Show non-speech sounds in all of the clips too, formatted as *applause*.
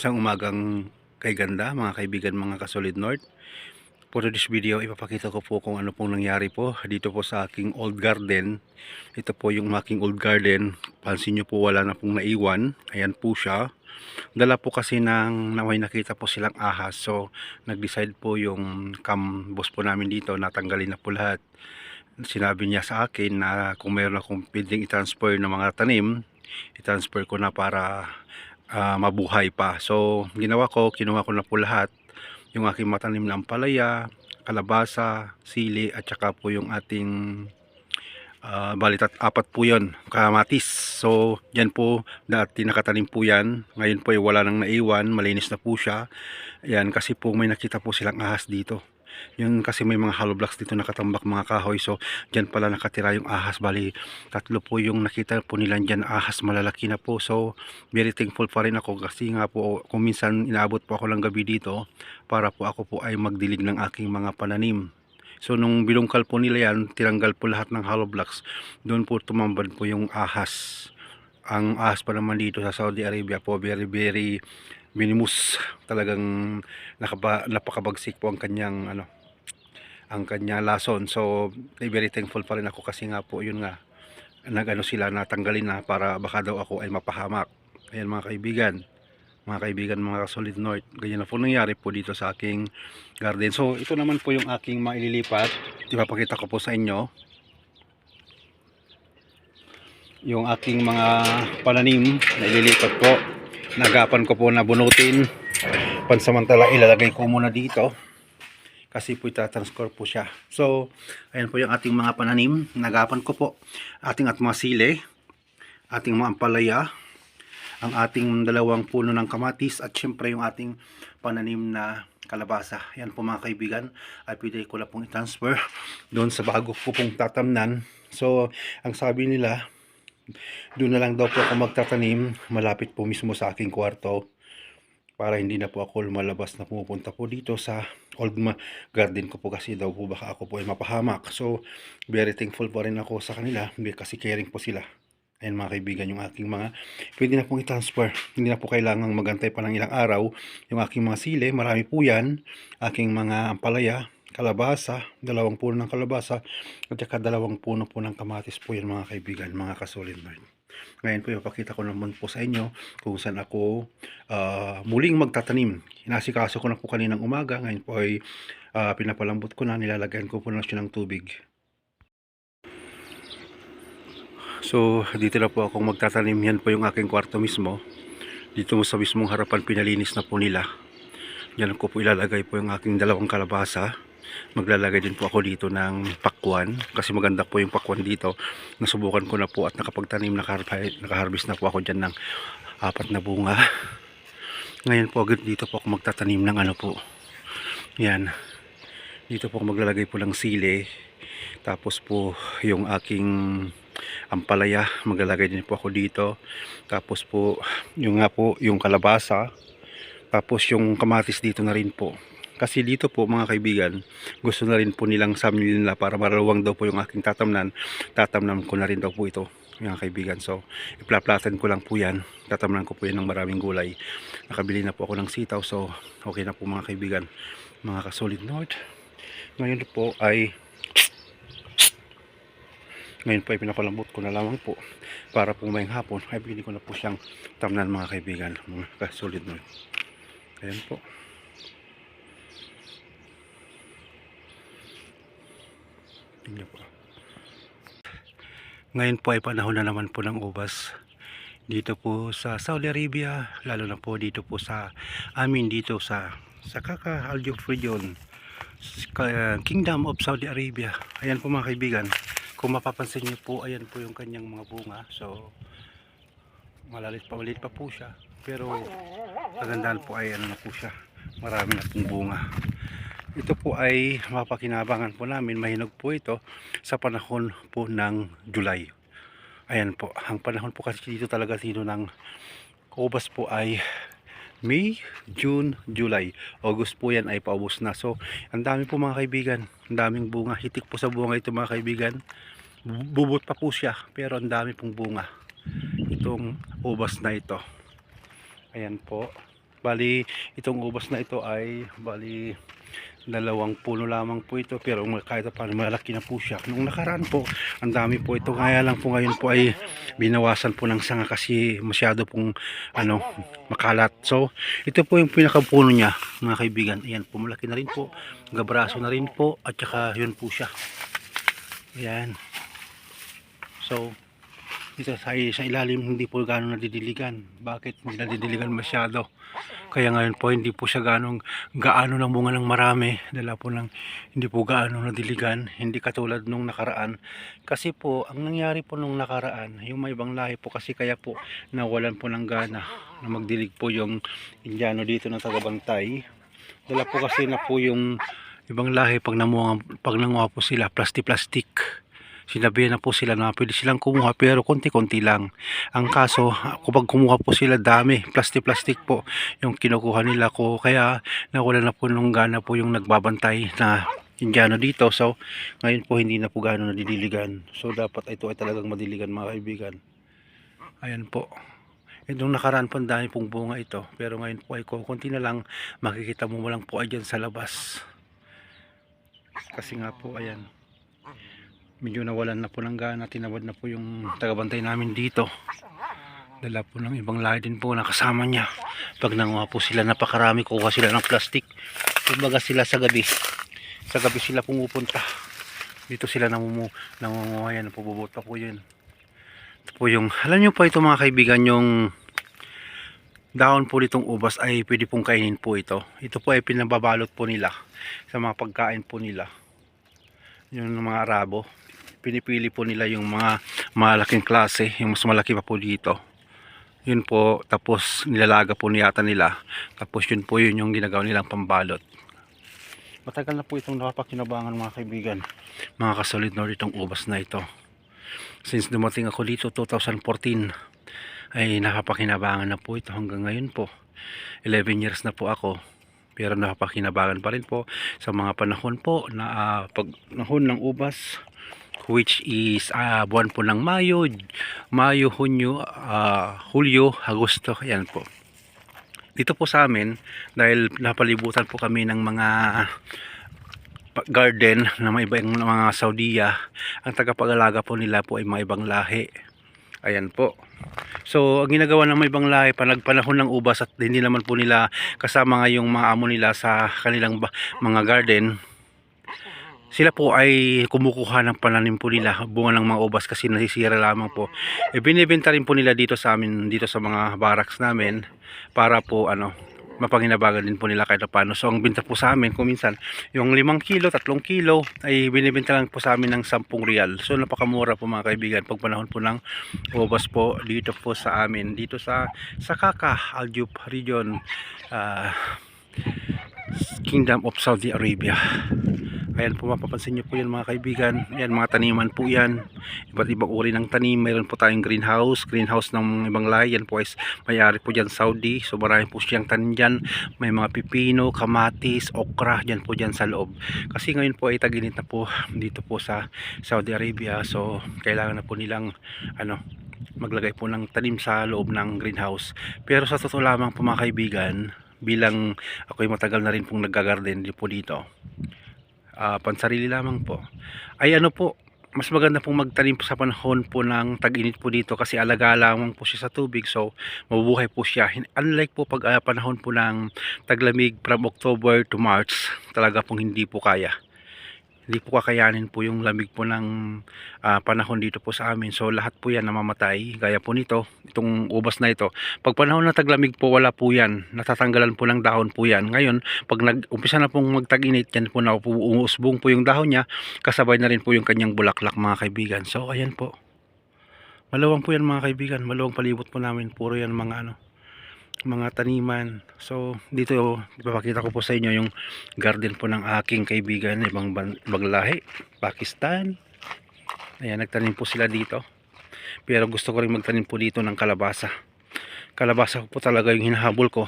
Isang umagang kay ganda mga kaibigan mga kasolid north. For this video, ipapakita ko po kung ano pong nangyari po dito po sa aking old garden. Ito po yung aking old garden. Pansin nyo po wala na pong naiwan. Ayan po siya. Dala po kasi ng na may nakita po silang ahas. So, nag-decide po yung cam boss po namin dito natanggalin na po lahat. Sinabi niya sa akin na kung mayroon akong pwedeng i-transfer ng mga tanim, i-transfer ko na para ah, mabuhay pa. So, ginawa ko, kinuha ko na po lahat. Yung aking matanim na ampalaya, kalabasa, sili, at saka po yung ating uh, balit at apat po yun, kamatis. So, yan po, dati nakatanim po yan. Ngayon po ay wala nang naiwan, malinis na po siya. Yan, kasi po may nakita po silang ahas dito. Yun kasi may mga hollow blocks dito nakatambak mga kahoy. So, dyan pala nakatira yung ahas. Bali, tatlo po yung nakita po nila dyan ahas malalaki na po. So, very thankful pa rin ako kasi nga po kung minsan inaabot po ako lang gabi dito para po ako po ay magdilig ng aking mga pananim. So nung bilungkal po nila yan, tinanggal po lahat ng hollow blocks. Doon po tumambad po yung ahas. Ang ahas pa naman dito sa Saudi Arabia po, very very minimus. Talagang nakaba, napakabagsik po ang kanyang ano ang kanya lason. So very thankful pa rin ako kasi nga po yun nga nagano sila natanggalin na para baka daw ako ay mapahamak. Ayan mga kaibigan mga kaibigan mga solid north ganyan na po nangyari po dito sa aking garden so ito naman po yung aking maililipat ipapakita ko po sa inyo yung aking mga pananim na ililipat po nagapan ko po na bunutin. Pansamantala ilalagay ko muna dito. Kasi po itatransfer po siya. So ayan po yung ating mga pananim. Nagapan ko po. Ating at mga sile. Ating mga ampalaya. Ang ating dalawang puno ng kamatis. At syempre yung ating pananim na kalabasa. Yan po mga kaibigan. Ay pwede ko lang pong i-transfer doon sa bago ko pong tatamnan. So, ang sabi nila, doon na lang daw po ako magtatanim malapit po mismo sa aking kwarto para hindi na po ako lumalabas na pumupunta po dito sa old garden ko po kasi daw po baka ako po ay mapahamak. So, very thankful po rin ako sa kanila kasi caring po sila. Ayan mga kaibigan, yung aking mga, pwede na pong i-transfer. Hindi na po kailangang magantay pa ng ilang araw. Yung aking mga sile, marami po yan. Aking mga ampalaya, kalabasa, dalawang puno ng kalabasa, at saka dalawang puno po ng kamatis po yan mga kaibigan, mga kasolid. Ngayon po, ipapakita ko naman po sa inyo kung saan ako ah, muling magtatanim. Inasikaso ko na po kaninang umaga. Ngayon po ay ah, pinapalambot ko na, nilalagyan ko po na siya ng tubig. So, dito na po akong magtatanim. Yan po yung aking kwarto mismo. Dito mo sa mismong harapan, pinalinis na po nila. Yan ko po ilalagay po yung aking dalawang kalabasa. Maglalagay din po ako dito ng pakwan. Kasi maganda po yung pakwan dito. Nasubukan ko na po at nakapagtanim, nakaharvest, na po ako dyan ng apat na bunga. Ngayon po, agad dito po ako magtatanim ng ano po. Yan. Dito po ako maglalagay po ng sili. Tapos po, yung aking ampalaya maglalagay din po ako dito tapos po yung nga po yung kalabasa tapos yung kamatis dito na rin po kasi dito po mga kaibigan gusto na rin po nilang sa nila para marawang daw po yung aking tatamnan. Tatamnan ko na rin daw po ito mga kaibigan. So iplaplatan ko lang po yan. Tatamnan ko po yan ng maraming gulay. Nakabili na po ako ng sitaw so okay na po mga kaibigan. Mga kasolid note ngayon po ay ngayon po ay pinapalambot ko na lamang po para po may hapon ay pili ko na po siyang tamnan mga kaibigan mga kasolid mo ayan po tingnan po. Ngayon po ay panahon na naman po ng ubas. Dito po sa Saudi Arabia lalo na po dito po sa amin dito sa sa Kaka Al region Kingdom of Saudi Arabia. Ayan po mga kaibigan kung mapapansin niyo po ayan po yung kanyang mga bunga. So malalit pa maliit pa po siya. Pero kagandahan po ay ano na po siya marami na pong bunga ito po ay mapakinabangan po namin mahinog po ito sa panahon po ng July ayan po ang panahon po kasi dito talaga dito ng kubas po ay May, June, July. August po yan ay paubos na. So, ang dami po mga kaibigan. Ang daming bunga. Hitik po sa bunga ito mga kaibigan. Bu- Bubot pa po siya. Pero ang dami pong bunga. Itong ubas na ito. Ayan po. Bali, itong ubas na ito ay bali dalawang puno lamang po ito pero kahit pa malaki na po siya. Nung nakaraan po, ang dami po ito. Kaya lang po ngayon po ay binawasan po ng sanga kasi masyado pong ano, makalat. So, ito po yung pinakapuno niya, mga kaibigan. Ayan po, malaki na rin po. Gabraso na rin po at saka yun po siya. Ayan. So, dito sa, sa ilalim hindi po gano'ng nadidiligan. Bakit hindi nadidiligan masyado? Kaya ngayon po hindi po siya ganong gaano ng bunga ng marami. Dala po ng hindi po gaano nadiligan. Hindi katulad nung nakaraan. Kasi po, ang nangyari po nung nakaraan, yung may ibang lahi po kasi kaya po nawalan po ng gana na magdilig po yung Indiano dito na tagabantay. Dala po kasi na po yung ibang lahi pag namuha, pag nanguha po sila, plastic-plastic sinabihan na po sila na pwede silang kumuha pero konti-konti lang. Ang kaso, kapag kumuha po sila dami, plastic-plastic po yung kinukuha nila ko. Kaya nawala na po nung gana po yung nagbabantay na Indiano dito. So, ngayon po hindi na po gano'n nadidiligan. So, dapat ito ay talagang madiligan mga kaibigan. Ayan po. Itong nakaraan po dami pong bunga ito. Pero ngayon po ay konti na lang makikita mo mo lang po ay dyan sa labas. Kasi nga po, ayan medyo nawalan na po ng gana tinawad na po yung tagabantay namin dito. Dala po ng ibang lahi din po na kasama niya. Pag nanguha po sila napakarami kuha sila ng plastic. Kumbaga sila sa gabi sa gabi sila pumupunta. Dito sila namumu nangunguha yan pububuta po yun. Ito po yung alam nyo po ito mga kaibigan yung dahon po nitong ubas ay pwede pong kainin po ito. Ito po ay pinababalot po nila sa mga pagkain po nila. Yung mga arabo pinipili po nila yung mga malaking klase yung mas malaki pa po dito. Yun po tapos nilalaga po niyata nila. Tapos yun po yun yung ginagawa nilang pambalot. Matagal na po itong nakapakinabangan mga kaibigan. Mga kasolid na itong ubas na ito. Since dumating ako dito 2014 ay nakapakinabangan na po ito hanggang ngayon po. 11 years na po ako pero nakapakinabangan pa rin po sa mga panahon po na uh, panahon ng ubas which is uh, buwan po ng Mayo, Mayo, Hunyo, uh, Hulyo, Agosto, yan po. Dito po sa amin, dahil napalibutan po kami ng mga garden *laughs* na may ibang mga Saudiya, ang tagapag-alaga po nila po ay mga ibang lahi. Ayan po. So, ang ginagawa ng mga ibang lahi, panagpanahon ng ubas at hindi naman po nila kasama nga yung mga amo nila sa kanilang mga garden, sila po ay kumukuha ng pananim po nila. Bunga ng mga ubas kasi nasisira lamang po. E binibenta rin po nila dito sa amin dito sa mga barracks namin para po ano mapanginabagan din po nila kahit paano so ang binta po sa amin kung minsan yung 5 kilo, 3 kilo ay binibenta lang po sa amin ng 10 real so napakamura po mga kaibigan pag panahon po ng ubas po dito po sa amin dito sa Sakaka, Aljub region uh, Kingdom of Saudi Arabia Ayan po mapapansin nyo po yan mga kaibigan. Ayan mga taniman po yan. Iba't ibang uri ng tanim. Mayroon po tayong greenhouse. Greenhouse ng ibang lahi. Yan po ay mayari po dyan Saudi. So marami po siyang tanim dyan. May mga pipino, kamatis, okra. Dyan po dyan sa loob. Kasi ngayon po ay taginit na po dito po sa Saudi Arabia. So kailangan na po nilang ano maglagay po ng tanim sa loob ng greenhouse. Pero sa totoo lamang po mga kaibigan bilang ako'y matagal na rin pong naggagarden po dito uh, pansarili lamang po. Ay ano po mas maganda pong magtanim po sa panahon po ng tag-init po dito kasi alaga lamang po siya sa tubig so mabubuhay po siya. Unlike po pag uh, panahon po ng taglamig from October to March talaga pong hindi po kaya hindi po kakayanin po yung lamig po ng uh, panahon dito po sa amin. So lahat po yan namamatay. Gaya po nito itong ubas na ito. Pag panahon ng taglamig po wala po yan. Natatanggalan po ng dahon po yan. Ngayon pag nag-umpisa na pong magtag-init yan po na po, umusbong po yung dahon niya. Kasabay na rin po yung kanyang bulaklak mga kaibigan. So ayan po. Malawang po yan mga kaibigan. Malawang palibot po namin. Puro yan mga ano mga taniman. So dito ipapakita ko po sa inyo yung garden po ng aking kaibigan ibang baglahi Pakistan. Ayan nagtanim po sila dito. Pero gusto ko rin magtanim po dito ng kalabasa. Kalabasa po talaga yung hinahabol ko.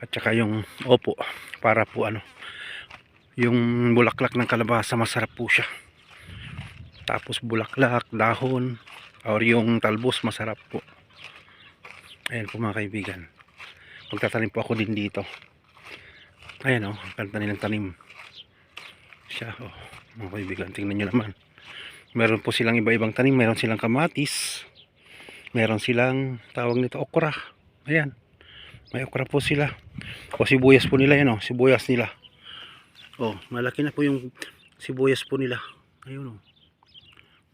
At saka yung opo para po ano yung bulaklak ng kalabasa masarap po siya. Tapos bulaklak, dahon or yung talbos masarap po Ayan po mga kaibigan. Magtatanim po ako din dito. Ayan oh, ang kanta nilang tanim. Siya, oh, mga kaibigan, tingnan nyo naman. Meron po silang iba-ibang tanim, meron silang kamatis, meron silang tawag nito okra. Ayan. May okra po sila. O sibuyas po nila yan oh, sibuyas nila. Oh, malaki na po yung sibuyas po nila. Ayun oh.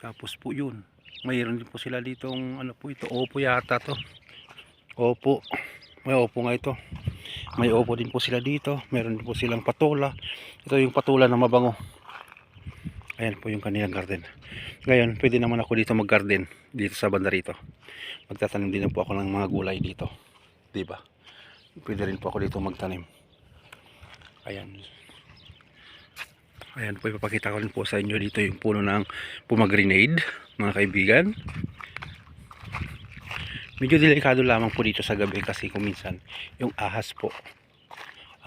Tapos po yun. Mayroon din po sila ditong ano po ito, opo yata to. Opo. May opo nga ito. May opo din po sila dito. Meron din po silang patola. Ito yung patola na mabango. Ayan po yung kanilang garden. Ngayon, pwede naman ako dito mag-garden dito sa banda rito. Magtatanim din po ako ng mga gulay dito. 'Di ba? Pwede rin po ako dito magtanim. Ayan. Ayan po, ipapakita ko rin po sa inyo dito yung puno ng pomegranate, mga kaibigan. Medyo delikado lamang po dito sa gabi kasi kuminsan yung ahas po.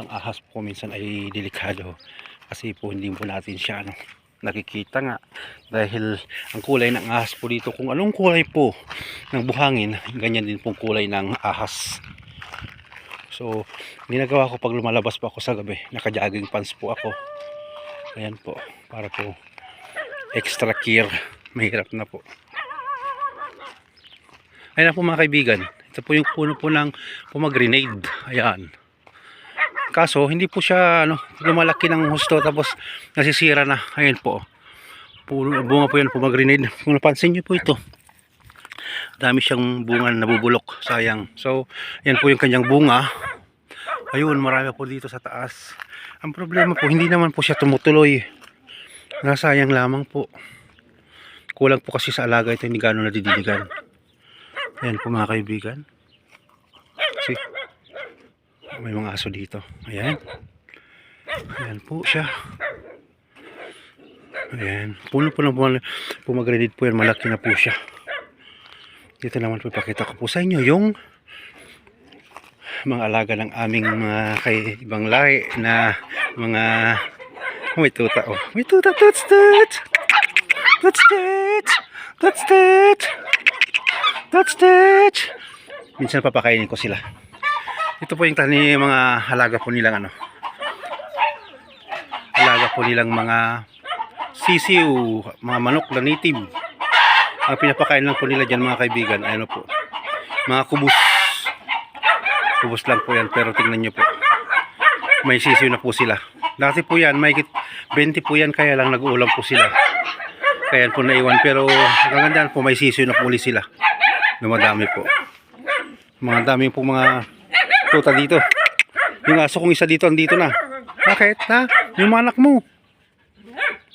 Ang ahas po kuminsan ay delikado kasi po hindi po natin siya ano, nakikita nga. Dahil ang kulay ng ahas po dito kung anong kulay po ng buhangin ganyan din pong kulay ng ahas. So ginagawa ko pag lumalabas po ako sa gabi naka jogging pants po ako. Ayan po para po extra care. Mahirap na po ayan po mga kaibigan ito po yung puno po ng pomegranate ayan Kaso hindi po siya ano, lumalaki ng husto tapos nasisira na. Ayun po. Puno, bunga po yan pomegranate. Kung napansin niyo po ito. Dami siyang bunga na nabubulok. Sayang. So, yan po yung kanyang bunga. Ayun, marami po dito sa taas. Ang problema po, hindi naman po siya tumutuloy. Nasayang lamang po. Kulang po kasi sa alaga ito, hindi gano'n nadidiligan. Ayan po mga kaibigan. See? may mga aso dito. Ayan. Ayan po siya. Ayan. Puno po ng pumal- pomegranate po yan. Malaki na po siya. Dito naman po ipakita ko po sa inyo yung mga alaga ng aming mga kay ibang lahi na mga oh, may tuta oh. May tuta. Tuts tuts tuts tuts tuts tuts tuts tuts minsan papakainin ko sila ito po yung tani mga halaga po nilang ano. Halaga po nilang mga sisiw, mga manok na native. Ang pinapakain lang po nila dyan mga kaibigan, ano po. Mga kubus. Kubus lang po yan, pero tingnan nyo po. May sisiw na po sila. Dati po yan, may 20 po yan, kaya lang nag-uulam po sila. Kaya po naiwan, pero hanggang po may sisiw na po ulit sila. Dumadami po. Mga dami po mga tuta dito. Yung aso kong isa dito, andito na. Bakit? Ha? Yung anak mo.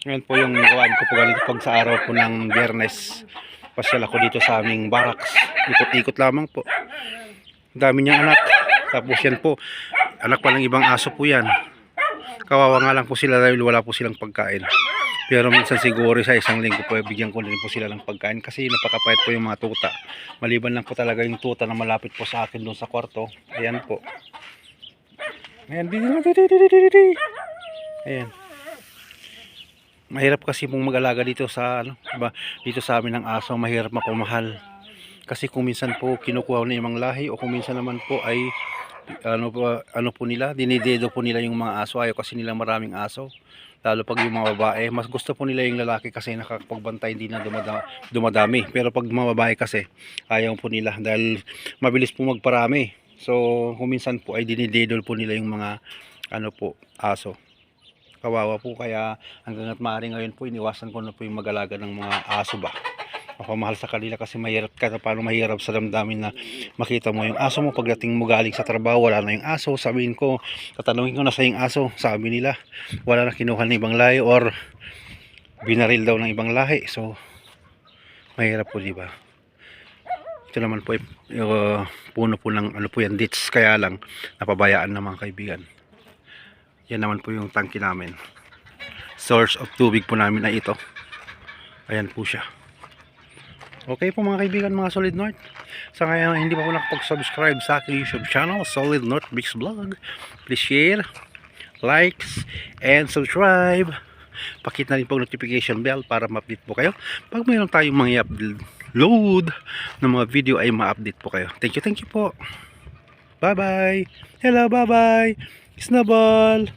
Ngayon po yung gawaan ko po galing pag sa araw po ng biyernes. Pasyal ako dito sa aming barracks. Ikot-ikot lamang po. Dami niyang anak. Tapos yan po, anak pa ng ibang aso po yan. Kawawa nga lang po sila dahil wala po silang pagkain. Pero minsan siguro sa isang linggo po, bigyan ko rin po sila ng pagkain kasi napakapait po yung mga tuta. Maliban lang po talaga yung tuta na malapit po sa akin doon sa kwarto. Ayan po. Ayan, di, di, di, di, di. Ayan. Mahirap kasi pong mag-alaga dito sa ano, diba? Dito sa amin ng aso, mahirap mapamahal. Kasi kung minsan po kinukuha na yung mga lahi o kung minsan naman po ay ano po, ano po nila, dinidedo po nila yung mga aso. Ayaw kasi nila maraming aso. Lalo pag yung mga babae, mas gusto po nila yung lalaki kasi nakakapagbantay hindi na dumada, dumadami. Pero pag mga babae kasi, ayaw po nila dahil mabilis po magparami. So, kung minsan po ay dinidedol po nila yung mga ano po, aso. Kawawa po kaya hanggang at maaari ngayon po iniwasan ko na po yung mag-alaga ng mga aso ba. Mapamahal sa kanila kasi mahirap ka paano mahirap sa damdamin na makita mo yung aso mo. Pagdating mo galing sa trabaho wala na yung aso. Sabihin ko tatanungin ko na sa yung aso. Sabi nila wala na kinuha ng ibang lahi or binaril daw ng ibang lahi. So mahirap po di ba? Ito naman po uh, puno po ng ano po yan ditch kaya lang napabayaan na mga kaibigan. Yan naman po yung tangki namin. Source of tubig po namin ay ito. Ayan po siya Okay po mga kaibigan mga Solid North. Sa kaya hindi pa po nakapag-subscribe sa aking YouTube channel, Solid North Mix Vlog. Please share, likes, and subscribe. Pakit na rin po notification bell para ma-update po kayo. Pag mayroon tayong mga upload ng mga video ay ma-update po kayo. Thank you, thank you po. Bye-bye. Hello, bye-bye. Snowball.